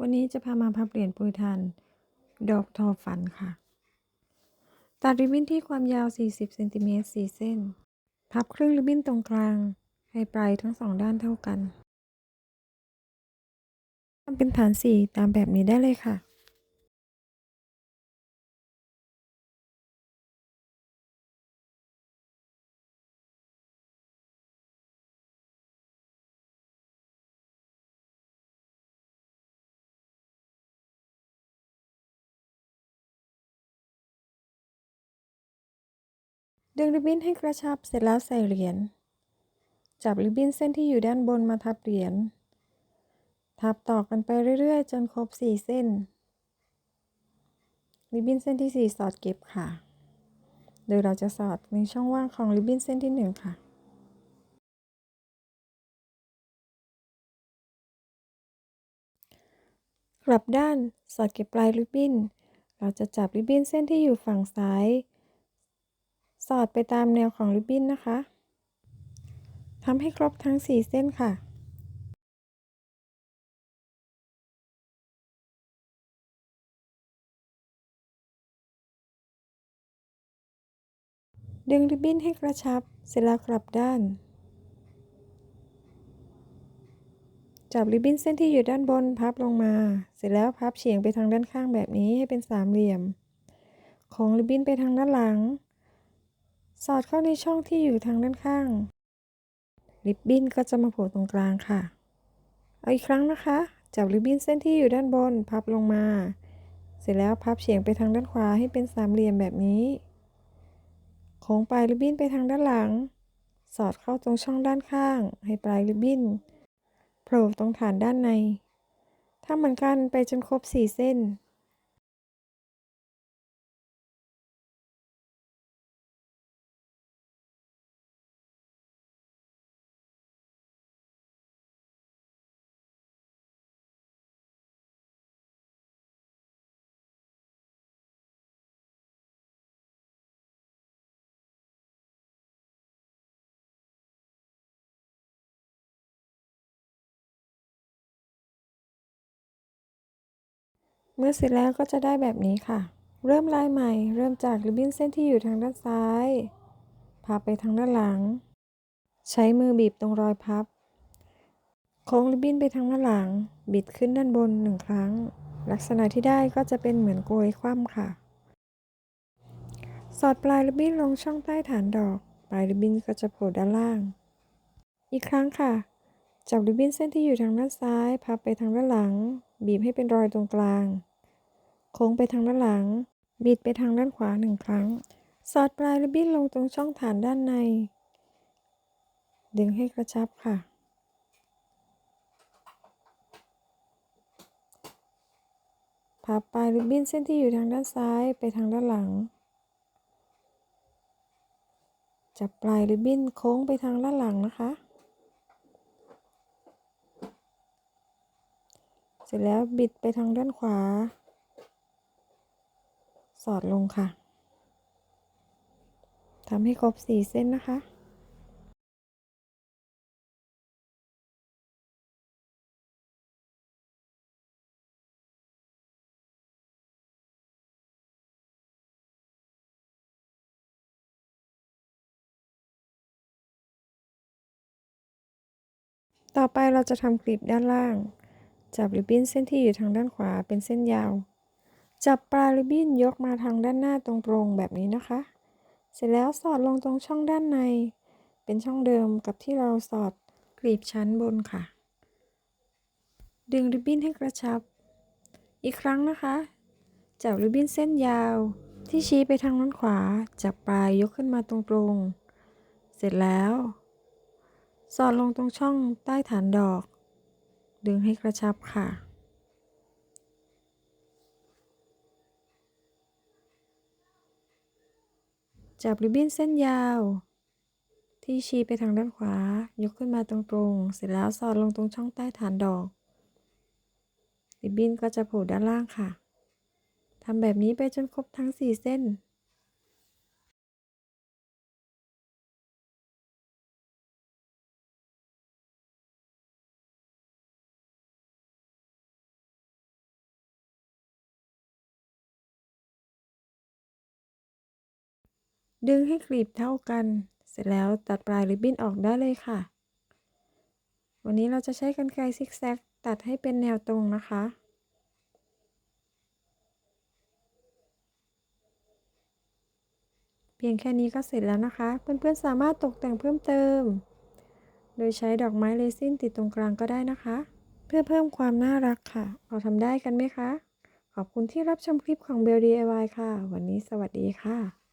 วันนี้จะพามาพับเหรียญปุยทานดอกทอฝันค่ะ ตัดริบบิ้นที่ความยาว 40เซนติเมตร4เส้น พับครึ่งริบบิ้นตรงกลาง ให้ปลายทั้งสองด้านเท่ากันทำเป็นฐานสี่ตามแบบนี้ได้เลยค่ะ ดึงริบบิ้นให้กระชับเสร็จแล้วใส่เหรียญ จับริบบิ้นเส้นที่อยู่ด้านบนมาทับเหรียญ ทับต่อกันไปเรื่อยๆ จนครบ 4 เส้น ริบบิ้นเส้นที่ 4 สอดเก็บค่ะ โดยเราจะสอดในช่องว่างของริบบิ้นเส้นที่ 1 ค่ะกลับด้านสอดเก็บปลายริบบิ้น เราจะจับริบบิ้นเส้นที่อยู่ฝั่งซ้าย สอดไปตามแนวของริบบิ้นนะคะทำให้ครบทั้ง 4 เส้นค่ะ ดึงริบบิ้นให้กระชับ เสร็จแล้วกลับด้าน จับริบบิ้นเส้นที่อยู่ด้านบนพับลงมา เสร็จแล้วพับเฉียงไปทางด้านข้างแบบนี้ให้เป็นสามเหลี่ยมโค้งริบบิ้นไปทางด้านหลัง สอดเข้าในช่องที่อยู่ทางด้านข้าง ริบบิ้นก็จะมาโผล่ตรงกลางค่ะ เอาอีกครั้งนะคะ จับริบบิ้นเส้นที่อยู่ด้านบนพับลงมา เสร็จแล้วพับเฉียงไปทางด้านขวาให้เป็นสามเหลี่ยมแบบนี้ โค้งปลายริบบิ้นไปทางด้านหลัง สอดเข้าตรงช่องด้านข้าง ให้ปลายริบบิ้นโผล่ตรงฐานด้านในทำเหมือนกันไปจนครบ 4 เส้น เมื่อเสร็จแล้วก็จะได้แบบนี้ค่ะ เริ่มลายใหม่ เริ่มจากริบบิ้นเส้นที่อยู่ทางด้านซ้ายพับไปทางด้านหลัง ใช้มือบีบตรงรอยพับ โค้งริบบิ้นไปทางด้านหลัง บิดขึ้นด้านบนหนึ่งครั้ง ลักษณะที่ได้ก็จะเป็นเหมือนโกยคว่ำค่ะ สอดปลายริบบิ้นลงช่องใต้ฐานดอก ปลายริบบิ้นก็จะโผล่ด้านล่าง อีกครั้งค่ะ จับริบบิ้นเส้นที่อยู่ทางด้านซ้าย พับไปทางด้านหลัง บีบให้เป็นรอยตรงกลาง โค้งไปทางด้านหลัง บิดไปทางด้านขวาหนึ่งครั้ง สอดปลายริบบิ้นลงตรงช่องฐานด้านใน ดึงให้กระชับค่ะ พับปลายริบบิ้นเส้นที่อยู่ทางด้านซ้ายไปทางด้านหลัง จับปลายริบบิ้นโค้งไปทางด้านหลังนะคะ เสร็จแล้วบิดไปทางด้านขวา สอดลงค่ะทำให้ครบสี่เส้นนะคะต่อไปเราจะทำกลีบด้านล่าง จับริบบิ้นเส้นที่อยู่ทางด้านขวาเป็นเส้นยาว จับปลายริบบิ้นยกมาทางด้านหน้าตรงๆแบบนี้นะคะ เสร็จแล้วสอดลงตรงช่องด้านใน เป็นช่องเดิมกับที่เราสอดกลีบชั้นบนค่ะ ดึงริบบิ้นให้กระชับ อีกครั้งนะคะ จับริบบิ้นเส้นยาว ที่ชี้ไปทางด้านขวา จับปลายยกขึ้นมาตรงๆ เสร็จแล้ว สอดลงตรงช่องใต้ฐานดอก ดึงให้กระชับค่ะ จับริบบิ้นเส้นยาว ที่ชี้ไปทางด้านขวา ยกขึ้นมาตรงๆ เสร็จแล้วสอดลงตรงช่องใต้ฐานดอก ริบบิ้นก็จะโผล่ด้านล่างค่ะทำแบบนี้ไปจนครบทั้ง 4 เส้น ดึงให้กลีบเท่ากัน เสร็จแล้วตัดปลายริบบิ้นออกได้เลยค่ะ วันนี้เราจะใช้กรรไกรซิกแซกตัดให้เป็นแนวตรงนะคะเพียงแค่นี้ก็เสร็จแล้วนะคะ เพื่อนๆสามารถตกแต่งเพิ่มเติม โดยใช้ดอกไม้เรซินติดตรงกลางก็ได้นะคะ เพื่อเพิ่มความน่ารักค่ะ เราทำได้กันไหมคะ ขอบคุณที่รับชมคลิปของ Bell DIY ค่ะ วันนี้สวัสดีค่ะ